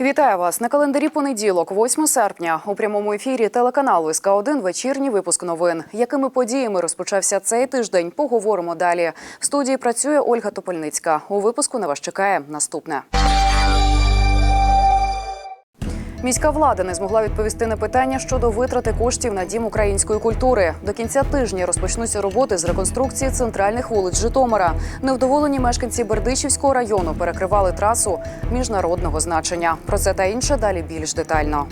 Вітаю вас на календарі понеділок, 8 серпня. У прямому ефірі телеканалу СК 1 вечірній випуск новин. Якими подіями розпочався цей тиждень? Поговоримо далі. В студії працює Ольга Топольницька. У випуску на вас чекає наступне. Міська влада не змогла відповісти на питання щодо витрати коштів на дім української культури. До кінця тижня розпочнуться роботи з реконструкції центральних вулиць Житомира. Невдоволені мешканці Бердичівського району перекривали трасу міжнародного значення. Про це та інше далі більш детально.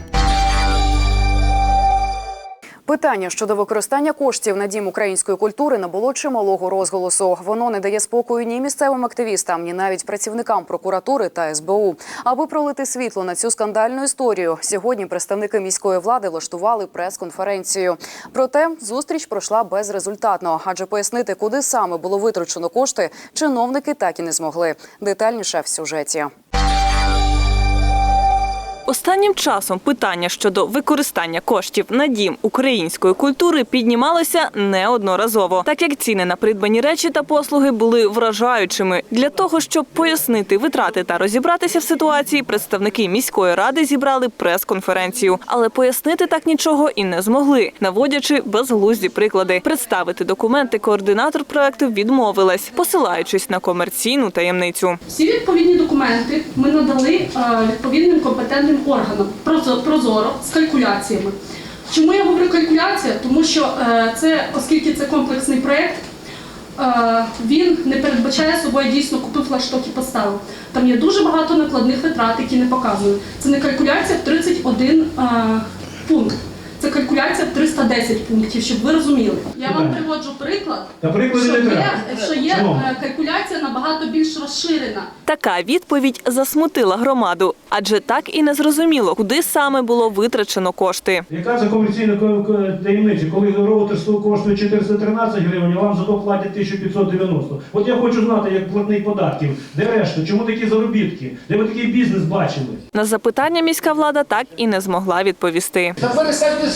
Питання щодо використання коштів на дім української культури набуло чималого розголосу. Воно не дає спокою ні місцевим активістам, ні навіть працівникам прокуратури та СБУ. Аби пролити світло на цю скандальну історію, сьогодні представники міської влади влаштували прес-конференцію. Проте зустріч пройшла безрезультатно, адже пояснити, куди саме було витрачено кошти, чиновники так і не змогли. Детальніше в сюжеті. Останнім часом питання щодо використання коштів на дім української культури піднімалося неодноразово, так як ціни на придбані речі та послуги були вражаючими. Для того щоб пояснити витрати та розібратися в ситуації, представники міської ради зібрали прес-конференцію, але пояснити так нічого і не змогли, наводячи безглузді приклади. Представити документи координатор проекту відмовилась, посилаючись на комерційну таємницю. Всі відповідні документи ми надали е, відповідним компетентним органам органом прозоро з калькуляціями. Чому я говорю калькуляція? Тому що е, це, оскільки це комплексний проєкт, е, він не передбачає собою дійсно купив флагшток і поставив. Там є дуже багато накладних витрат, які не показують. Це не калькуляція в 31 е, пункт. Це калькуляція в 310 пунктів, щоб ви розуміли. Я вам приводжу приклад, Та приклади що не є, треба. що є е, калькуляція набагато більш розширена. Така відповідь засмутила громаду, адже так і не зрозуміло, куди саме було витрачено кошти. Яка за комерційна ко- ко- таємниця, коли роутер сто- коштує 413 гривень, а вам зато платять 1590? От я хочу знати, як платник податків, де решта, чому такі заробітки, де ви такий бізнес бачили? На запитання міська влада так і не змогла відповісти. Та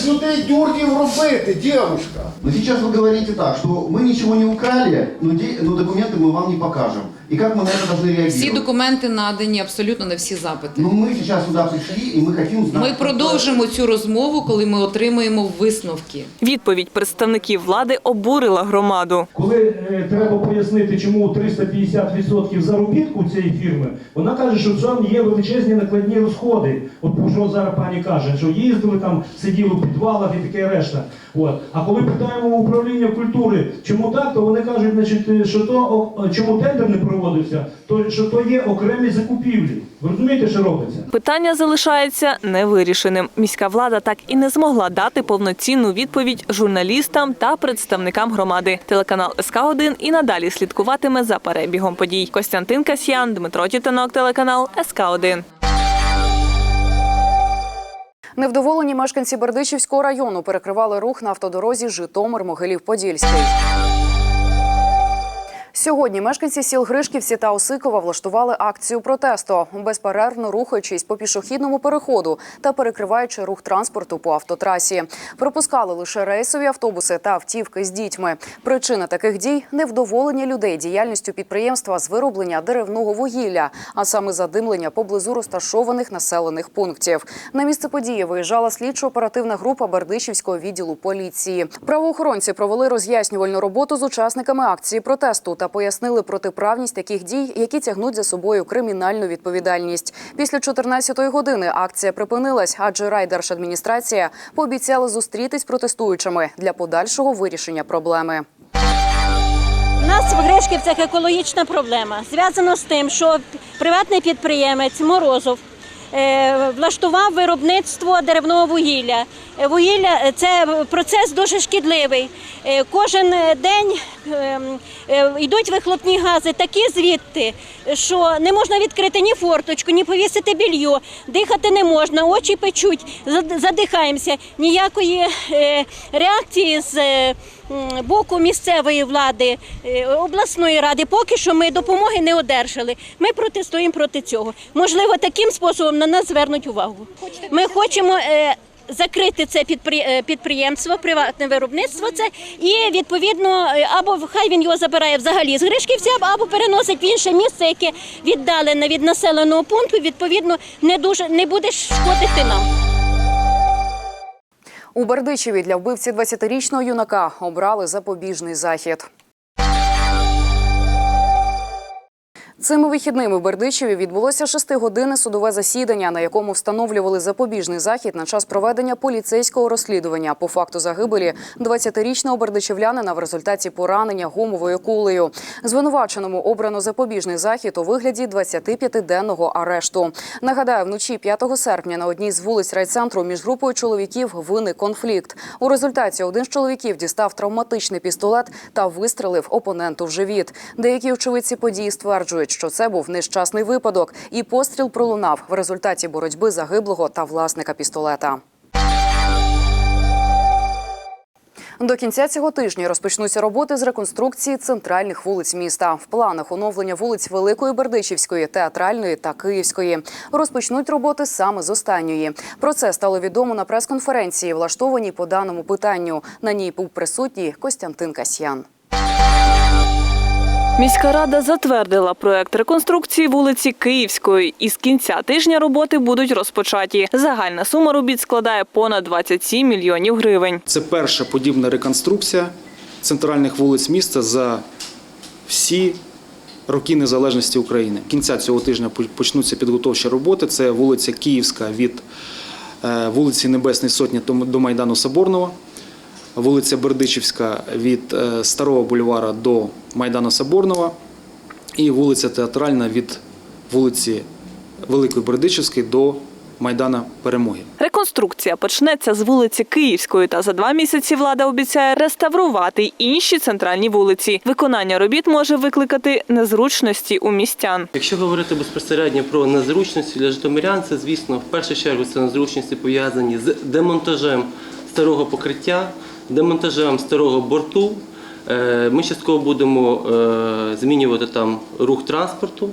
перестаньте з людей дурнів робити, дівушка. Но сейчас вы говорите так, что мы ничего не украли, но, де- но документы мы вам не покажем. И как мы на это должны реагировать? Всі документи надані абсолютно на всі запити. Ну мы сейчас сюда пришли, и мы хотим знать... Ми продовжимо цю розмову, коли ми отримаємо висновки. Відповідь представників влади обурила громаду. Коли е, треба пояснити, чому 350% заробітку цієї фірми, вона каже, що там є величезні накладні розходи. От про що зараз пані каже, що їздили там, сиділи в підвалах і таке решта. От. А коли питаємо управління культури, чому так, то вони кажуть, значить, е, що то чому тендер не проводився, то що то є окремі закупівлі. Ви розумієте, що робиться? Питання залишається невирішеним. Міська влада так і не змогла дати повноцінну відповідь журналістам та представникам громади. Телеканал СК 1 і надалі слідкуватиме за перебігом подій. Костянтин Касьян, Дмитро Тітинок, телеканал СК 1 Невдоволені мешканці Бердичівського району перекривали рух на автодорозі Житомир-Могилів-Подільський. Сьогодні мешканці сіл Гришківці та Осикова влаштували акцію протесту, безперервно рухаючись по пішохідному переходу та перекриваючи рух транспорту по автотрасі. Пропускали лише рейсові автобуси та автівки з дітьми. Причина таких дій невдоволення людей діяльністю підприємства з вироблення деревного вугілля, а саме задимлення поблизу розташованих населених пунктів. На місце події виїжджала слідчо-оперативна група Бердичівського відділу поліції. Правоохоронці провели роз'яснювальну роботу з учасниками акції протесту та пояснили протиправність таких дій, які тягнуть за собою кримінальну відповідальність. Після 14-ї години акція припинилась, адже райдержадміністрація пообіцяла зустрітись протестуючими для подальшого вирішення проблеми. У нас в Гришківцях екологічна проблема. Зв'язано з тим, що приватний підприємець Морозов влаштував виробництво деревного вугілля. Е, Вугілля е, це процес дуже шкідливий. Е, Кожен день е, е, йдуть вихлопні гази такі звідти, що не можна відкрити ні форточку, ні повісити більйо, дихати не можна, очі печуть, задихаємося. Ніякої е, реакції з е, боку місцевої влади, е, обласної ради, поки що ми допомоги не одержали. Ми протестуємо проти цього. Можливо, таким способом на нас звернуть увагу. Ми хочемо. е, закрити це е, підприємство, приватне виробництво. Це і відповідно або хай він його забирає взагалі з Гришківця, або переносить в інше місце, яке віддалене від населеного пункту. Відповідно, не дуже не буде шкодити нам. У Бердичеві для вбивці 20-річного юнака обрали запобіжний захід. Цими вихідними в Бердичеві відбулося шестигодинне судове засідання, на якому встановлювали запобіжний захід на час проведення поліцейського розслідування по факту загибелі 20-річного бердичевлянина в результаті поранення гумовою кулею. Звинуваченому обрано запобіжний захід у вигляді 25-денного арешту. Нагадаю, вночі 5 серпня на одній з вулиць райцентру між групою чоловіків виник конфлікт. У результаті один з чоловіків дістав травматичний пістолет та вистрелив опоненту в живіт. Деякі очевидці події стверджують, що це був нещасний випадок, і постріл пролунав в результаті боротьби загиблого та власника пістолета. До кінця цього тижня розпочнуться роботи з реконструкції центральних вулиць міста. В планах оновлення вулиць Великої Бердичівської, театральної та Київської. Розпочнуть роботи саме з останньої. Про це стало відомо на прес-конференції, влаштованій по даному питанню. На ній був присутній Костянтин Касьян. Міська рада затвердила проект реконструкції вулиці Київської. І з кінця тижня роботи будуть розпочаті. Загальна сума робіт складає понад 27 мільйонів гривень. Це перша подібна реконструкція центральних вулиць міста за всі роки незалежності України. Кінця цього тижня почнуться підготовчі роботи. Це вулиця Київська від е, вулиці Небесної Сотні до- до Майдану Соборного, вулиця Бердичівська від е, Старого бульвара до Майдану Соборного і вулиця Театральна від вулиці Великої Бердичівської до Майдана Перемоги. Реконструкція почнеться з вулиці Київської, та за два місяці влада обіцяє реставрувати й інші центральні вулиці. Виконання робіт може викликати незручності у містян. Якщо говорити безпосередньо про незручності для житомирян, це звісно в першу чергу це незручності пов'язані з демонтажем старого покриття, демонтажем старого борту. Е, Ми частково будемо е, змінювати там рух транспорту.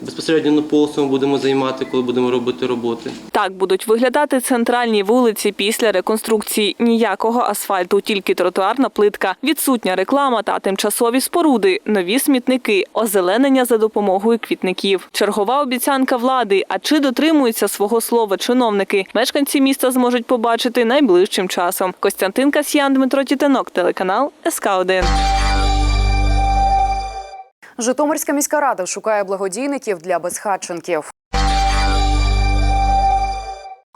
Безпосередньо на полосу будемо займати, коли будемо робити роботи. Так будуть виглядати центральні вулиці після реконструкції. Ніякого асфальту, тільки тротуарна плитка, відсутня реклама та тимчасові споруди, нові смітники, озеленення за допомогою квітників. Чергова обіцянка влади. А чи дотримуються свого слова чиновники? Мешканці міста зможуть побачити найближчим часом. Костянтин Касьян, Дмитро Тітинок, телеканал СК 1 Житомирська міська рада шукає благодійників для безхатченків.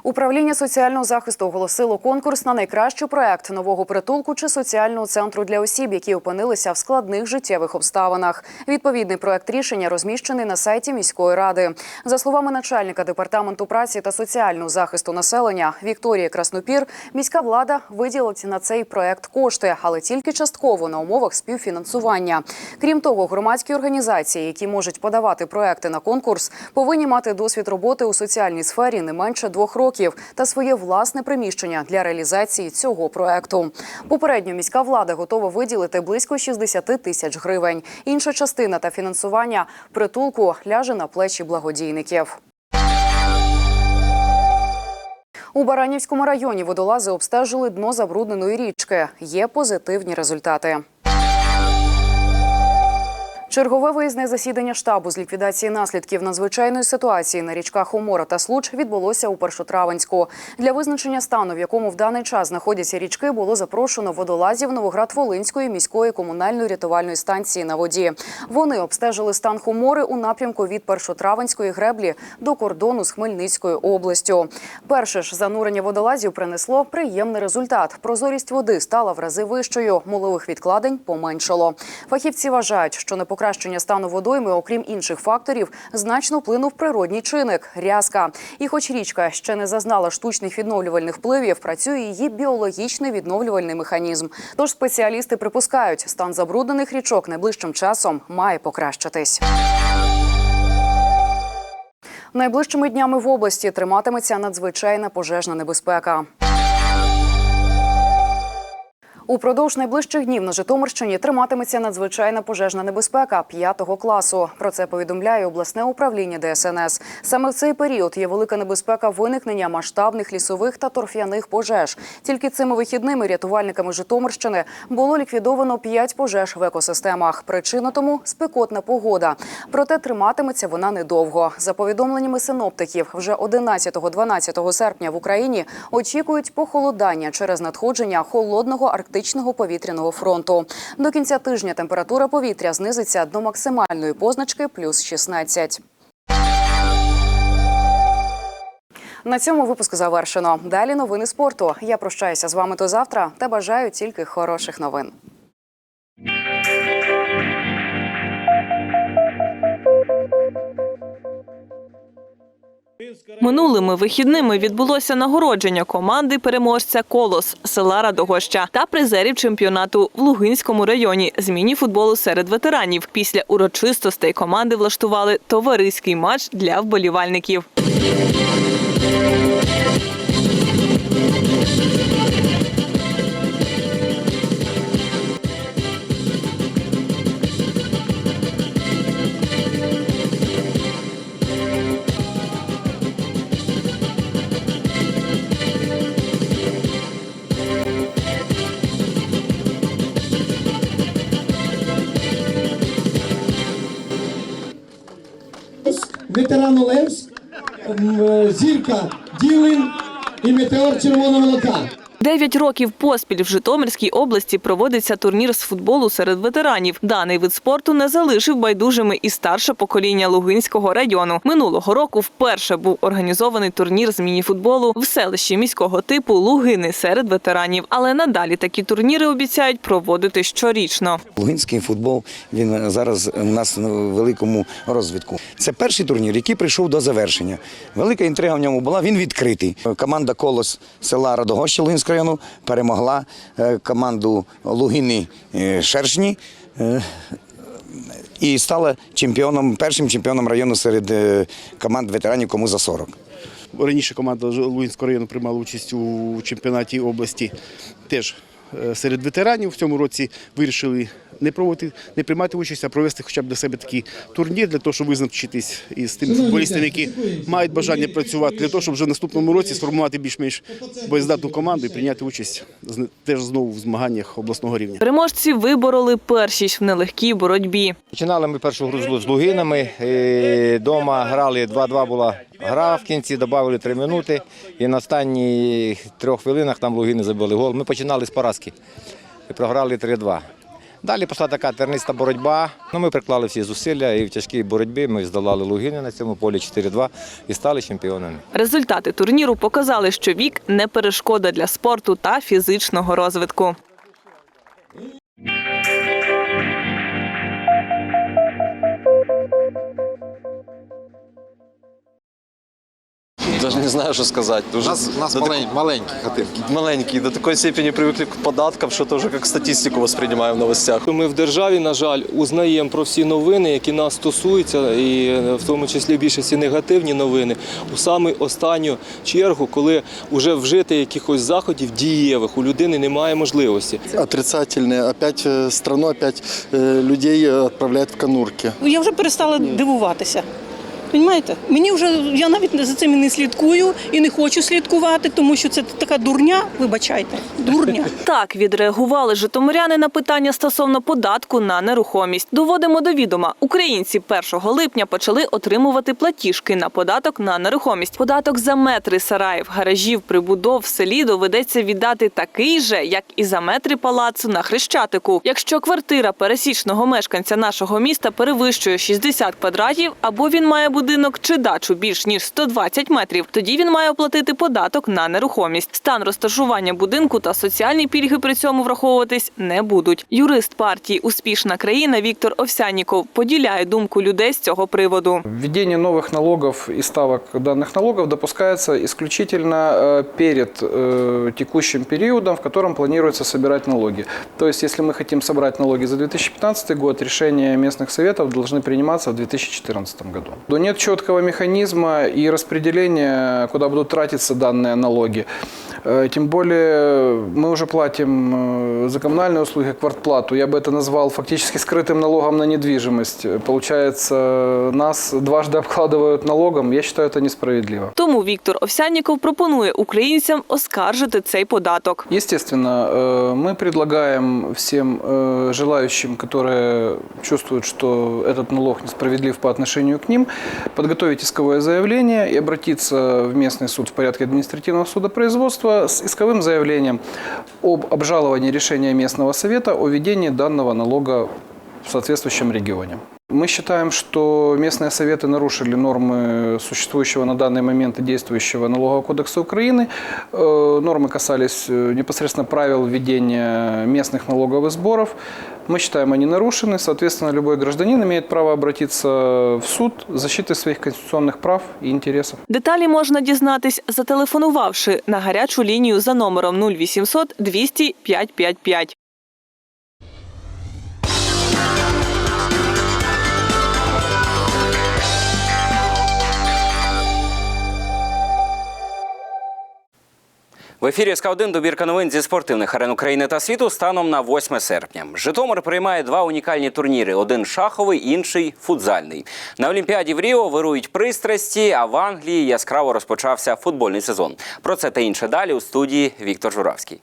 Управління соціального захисту оголосило конкурс на найкращий проект нового притулку чи соціального центру для осіб, які опинилися в складних життєвих обставинах. Відповідний проект рішення розміщений на сайті міської ради. За словами начальника департаменту праці та соціального захисту населення Вікторії Краснопір, міська влада виділить на цей проект кошти, але тільки частково на умовах співфінансування. Крім того, громадські організації, які можуть подавати проекти на конкурс, повинні мати досвід роботи у соціальній сфері не менше двох років та своє власне приміщення для реалізації цього проекту. Попередньо міська влада готова виділити близько 60 тисяч гривень. Інша частина та фінансування притулку ляже на плечі благодійників. У Баранівському районі водолази обстежили дно забрудненої річки. Є позитивні результати. Чергове виїзне засідання штабу з ліквідації наслідків надзвичайної ситуації на річках Хомора та Случ відбулося у Першотравенську. Для визначення стану, в якому в даний час знаходяться річки, було запрошено водолазів Новоград-Волинської міської комунальної рятувальної станції на воді. Вони обстежили стан Хомори у напрямку від Першотравенської греблі до кордону з Хмельницькою областю. Перше ж занурення водолазів принесло приємний результат. Прозорість води стала в рази вищою, молових відкладень поменшало. Фахівці вважають, що на покращення стану водойми, окрім інших факторів, значно вплинув природній чинник рязка. І, хоч річка ще не зазнала штучних відновлювальних впливів, працює її біологічний відновлювальний механізм. Тож спеціалісти припускають, стан забруднених річок найближчим часом має покращитись. Найближчими днями в області триматиметься надзвичайна пожежна небезпека. Упродовж найближчих днів на Житомирщині триматиметься надзвичайна пожежна небезпека п'ятого класу. Про це повідомляє обласне управління ДСНС. Саме в цей період є велика небезпека виникнення масштабних лісових та торф'яних пожеж. Тільки цими вихідними рятувальниками Житомирщини було ліквідовано п'ять пожеж в екосистемах. Причина тому спекотна погода. Проте триматиметься вона недовго. За повідомленнями синоптиків, вже 11-12 серпня в Україні очікують похолодання через надходження холодного арктичного повітряного фронту. До кінця тижня температура повітря знизиться до максимальної позначки плюс 16. На цьому випуск завершено. Далі новини спорту. Я прощаюся з вами до завтра та бажаю тільки хороших новин. Минулими вихідними відбулося нагородження команди переможця Колос села Радогоща та призерів чемпіонату в Лугинському районі з міні-футболу серед ветеранів. Після урочистостей команди влаштували товариський матч для вболівальників. Зірка Ділин і метеор червоного молока. Дев'ять років поспіль в Житомирській області проводиться турнір з футболу серед ветеранів. Даний вид спорту не залишив байдужими і старше покоління Лугинського району. Минулого року вперше був організований турнір з мініфутболу в селищі міського типу Лугини серед ветеранів. Але надалі такі турніри обіцяють проводити щорічно. Лугинський футбол він зараз у нас на великому розвитку. Це перший турнір, який прийшов до завершення. Велика інтрига в ньому була. Він відкритий. Команда Колос села Радогоща Лугинського району перемогла е, команду Лугини е, Шершні. е, І стала чемпіоном, першим чемпіоном району серед команд ветеранів, кому за 40. Раніше команда Луїнського району приймала участь у чемпіонаті області теж серед ветеранів. В цьому році вирішили не проводити, не приймати участь, а провести хоча б для себе такий турнір для того, щоб визначитись із тими футболістами, які мають бажання працювати, для того, щоб вже в наступному році сформувати більш-менш боєздатну команду і прийняти участь теж знову в змаганнях обласного рівня. Переможці вибороли першість в нелегкій боротьбі. Починали ми першу гру з Лугинами. Дома грали 2-2 була гра. В кінці додали 3 минути. І на останніх трьох хвилинах там Лугини забили гол. Ми починали з поразки. Програли 3-2. Далі пішла така терниста боротьба. Ну, ми приклали всі зусилля і в тяжкій боротьбі ми здолали Лугини на цьому полі 4-2 і стали чемпіонами. Результати турніру показали, що вік не перешкода для спорту та фізичного розвитку. Даже не знаю, що сказати. У нас, у нас до малень, маленькі хатинки. маленькі, до такої степені привикли к податкам, що теж як статистику восприймаємо в новостях. Ми в державі, на жаль, узнаємо про всі новини, які нас стосуються, і е, в тому числі більшості негативні новини, у саме останню чергу, коли вже вжити якихось заходів дієвих у людини немає можливості. Отрицательне. Опять е, страну, опять е, людей відправляють в конурки. Я вже перестала дивуватися. Понімаєте? Мені вже я навіть за цим не слідкую і не хочу слідкувати, тому що це така дурня, вибачайте, дурня. Так відреагували житомиряни на питання стосовно податку на нерухомість. Доводимо до відома, українці 1 липня почали отримувати платіжки на податок на нерухомість. Податок за метри сараїв, гаражів, прибудов в селі доведеться віддати такий же, як і за метри палацу на Хрещатику. Якщо квартира пересічного мешканця нашого міста перевищує 60 квадратів, або він має будинок чи дачу більш ніж 120 метрів, тоді він має оплатити податок на нерухомість. Стан розташування будинку та соціальні пільги при цьому враховуватись не будуть. Юрист партії Успішна країна Віктор Овсянніков поділяє думку людей з цього приводу. Введение новых налогов и ставок данных налогов допускается исключительно э, перед э, текущим периодом, в котором планируется собирать налоги. То есть, если мы хотим собрать налоги за 2015 год, решения местных советов должны приниматься в 2014 году. До нет четкого механизма и распределения, куда будут тратиться данные налоги. Э, Тем более мы уже платим э, за коммунальные услуги квартплату. Я бы это назвал фактически скрытым налогом на недвижимость. Получается, нас дважды обкладывают налогом. Я считаю, это несправедливо. Тому Віктор Овсянніков пропонує українцям оскаржити цей податок. Естественно, э, мы предлагаем всем э, желающим, которые чувствуют, что этот налог несправедлив по отношению к ним, подготовить исковое заявление и обратиться в местный суд в порядке административного судопроизводства с исковым заявлением об обжаловании решения местного совета о введении данного налога в соответствующем регионе. Мы считаем, что местные советы нарушили нормы существующего на данный момент и действующего налогового кодекса Украины. Э, Нормы касались э, непосредственно правил введения местных налоговых сборов. Мы считаем, они нарушены. Соответственно, любой гражданин имеет право обратиться в суд с защитой своих конституционных прав и интересов. Деталі можна дізнатись, зателефонувавши на гарячу лінію за номером 0800 200 555. В ефірі СК 1 добірка новин зі спортивних арен України та світу станом на 8 серпня. Житомир приймає два унікальні турніри: один шаховий, інший футзальний. На Олімпіаді в Ріо вирують пристрасті, а в Англії яскраво розпочався футбольний сезон. Про це та інше далі у студії Віктор Журавський.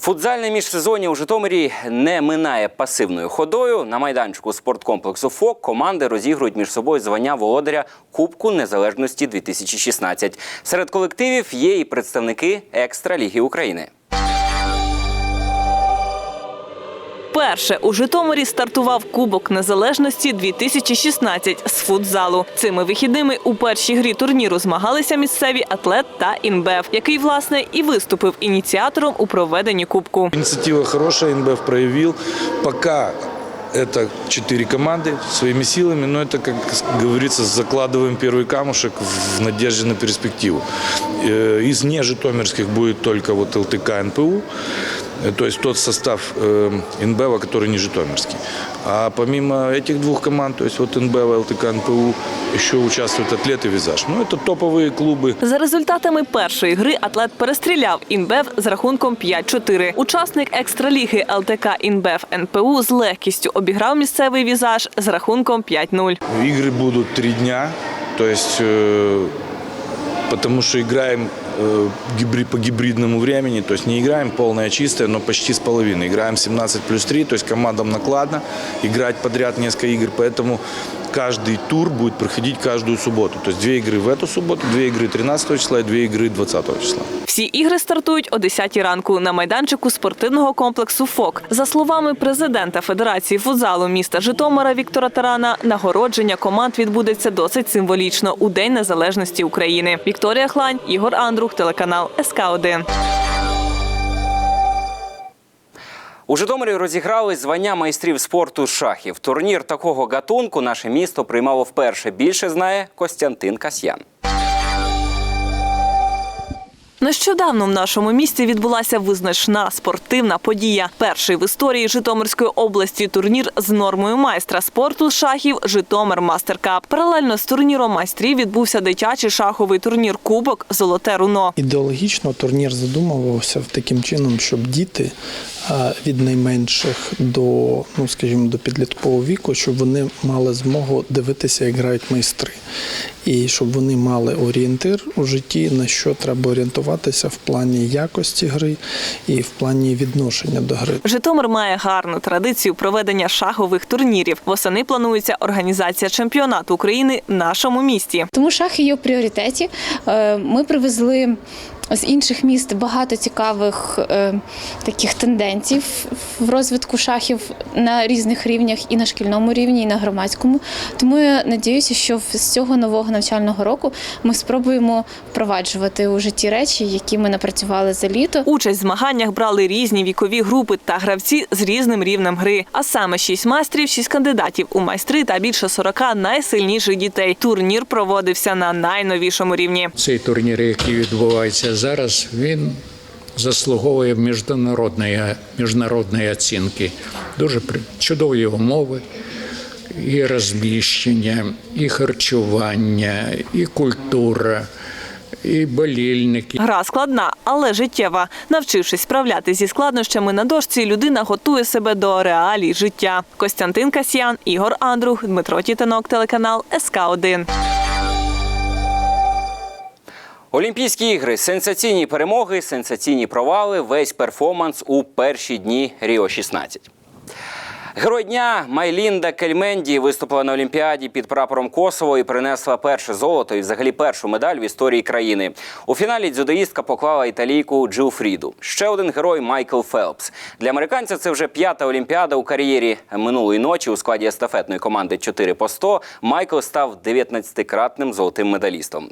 Футзальне міжсезоння у Житомирі не минає пасивною ходою. На майданчику спорткомплексу ФОК команди розігрують між собою звання володаря Кубку Незалежності 2016. Серед колективів є і представники Екстраліги України. Перше у Житомирі стартував Кубок Незалежності 2016 з футзалу. Цими вихідними у першій грі турніру змагалися місцеві атлет та інбев, який власне і виступив ініціатором у проведенні кубку. Инициатива хорошая, НБФ проявил. Пока это четыре команды своими силами, но это, как говорится, закладываем первый камушек в надежде на перспективу. Э, Из нежитомирских будет только вот ЛТК НПУ, э, то есть тот состав э, НБЭВа, который не житомирский. А помимо этих двух команд, то есть вот НБЭВа, ЛТК НПУ, еще участвуют атлеты «Визаж». Ну, это топовые клубы. За результатами першої гри атлет перестріляв інбев з рахунком 5-4. Учасник екстраліги ЛТК інбев НПУ з легкістю обіграв місцевий візаж з рахунком 5-0. Игры будут три дня, то есть э, потому что играем э, гибри- по гибридному времени, то есть не играем полное чистое, но почти с половиной. Играем 17 плюс 3, то есть командам накладно играть подряд несколько игр, поэтому каждый тур будет проходить каждую субботу. То есть две игры в эту субботу, две игры 13 числа и две игры 20 числа. Всі ігри стартують о 10 ранку на майданчику спортивного комплексу ФОК. За словами президента Федерації футзалу міста Житомира Віктора Тарана, нагородження команд відбудеться досить символічно у День Незалежності України. Вікторія Хлань, Ігор Андрух, телеканал СК 1 У Житомирі розіграли звання майстрів спорту з шахів. Турнір такого гатунку наше місто приймало вперше. Більше знає Костянтин Касьян. Нещодавно в нашому місті відбулася визначна спортивна подія. Перший в історії Житомирської області турнір з нормою майстра спорту з шахів Житомир Мастеркап. Паралельно з турніром майстрів відбувся дитячий шаховий турнір Кубок Золоте руно. Ідеологічно турнір задумувався таким чином, щоб діти від найменших до, ну скажімо, до підліткового віку, щоб вони мали змогу дивитися, як грають майстри, і щоб вони мали орієнтир у житті, на що треба орієнтуватися в плані якості гри і в плані відношення до гри. Житомир має гарну традицію проведення шахових турнірів. Восени планується організація чемпіонату України в нашому місті. Тому шахи є в пріоритеті. Е, Ми привезли з інших міст багато цікавих е, таких тенденцій в розвитку шахів на різних рівнях і на шкільному рівні, і на громадському. Тому я надіюся, що з цього нового навчального року ми спробуємо впроваджувати у житті речі, які ми напрацювали за літо. Участь в змаганнях брали різні вікові групи та гравці з різним рівнем гри. А саме шість майстрів, шість кандидатів у майстри та більше 40 найсильніших дітей. Турнір проводився на найновішому рівні. Цей турнір, який відбувається зараз, він заслуговує міжнародної, міжнародної оцінки. Дуже чудові умови. і розміщення, і харчування, і культура, і болільники. Гра складна, але життєва. Навчившись справлятися зі складнощами на дошці, людина готує себе до реалій життя. Костянтин Касьян, Ігор Андрух, Дмитро Тітинок, телеканал СК 1 Олімпійські ігри, сенсаційні перемоги, сенсаційні провали, весь перформанс у перші дні Ріо 16. Герой дня Майлінда Кельменді виступила на Олімпіаді під прапором Косово і принесла перше золото і взагалі першу медаль в історії країни. У фіналі дзюдоїстка поклала італійку Джил Фріду. Ще один герой Майкл Фелпс. Для американця це вже п'ята Олімпіада у кар'єрі. Минулої ночі у складі естафетної команди 4 по 100 Майкл став 19-кратним золотим медалістом.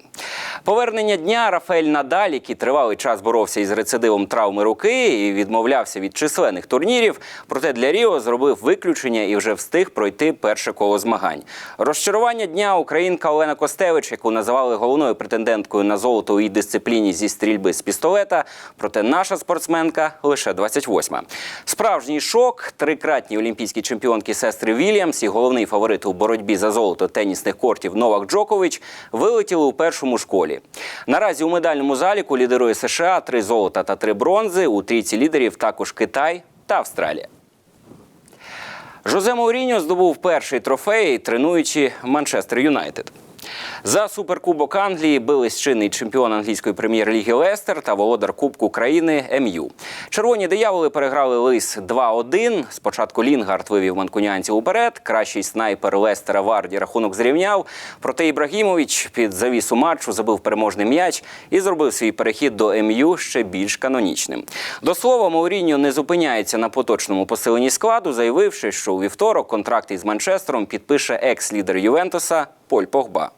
Повернення дня Рафаель Надаль, який тривалий час боровся із рецидивом травми руки і відмовлявся від численних турнірів. Проте для Ріо зробив виключення і вже встиг пройти перше коло змагань. Розчарування дня українка Олена Костевич, яку називали головною претенденткою на золото у її дисципліні зі стрільби з пістолета. Проте наша спортсменка лише 28-ма. Справжній шок. Трикратні олімпійські чемпіонки сестри Вільямс і головний фаворит у боротьбі за золото тенісних кортів Новак Джокович вилетіли у першому школі. Наразі у медальному заліку лідирує США три золота та три бронзи. У трійці лідерів також Китай та Австралія. Жозе Мауріньо здобув перший трофей, тренуючи Манчестер Юнайтед. За суперкубок Англії бились чинний чемпіон англійської прем'єр-ліги Лестер та володар Кубку країни МЮ. Червоні дияволи переграли лис 2-1. Спочатку Лінгард вивів манкунянців уперед. Кращий снайпер Лестера Варді рахунок зрівняв. Проте Ібрагімович під завісу матчу забив переможний м'яч і зробив свій перехід до МЮ ще більш канонічним. До слова, Мауріньо не зупиняється на поточному посиленні складу, заявивши, що у вівторок контракт із Манчестером підпише екс-лідер Ювентуса Поль Погба.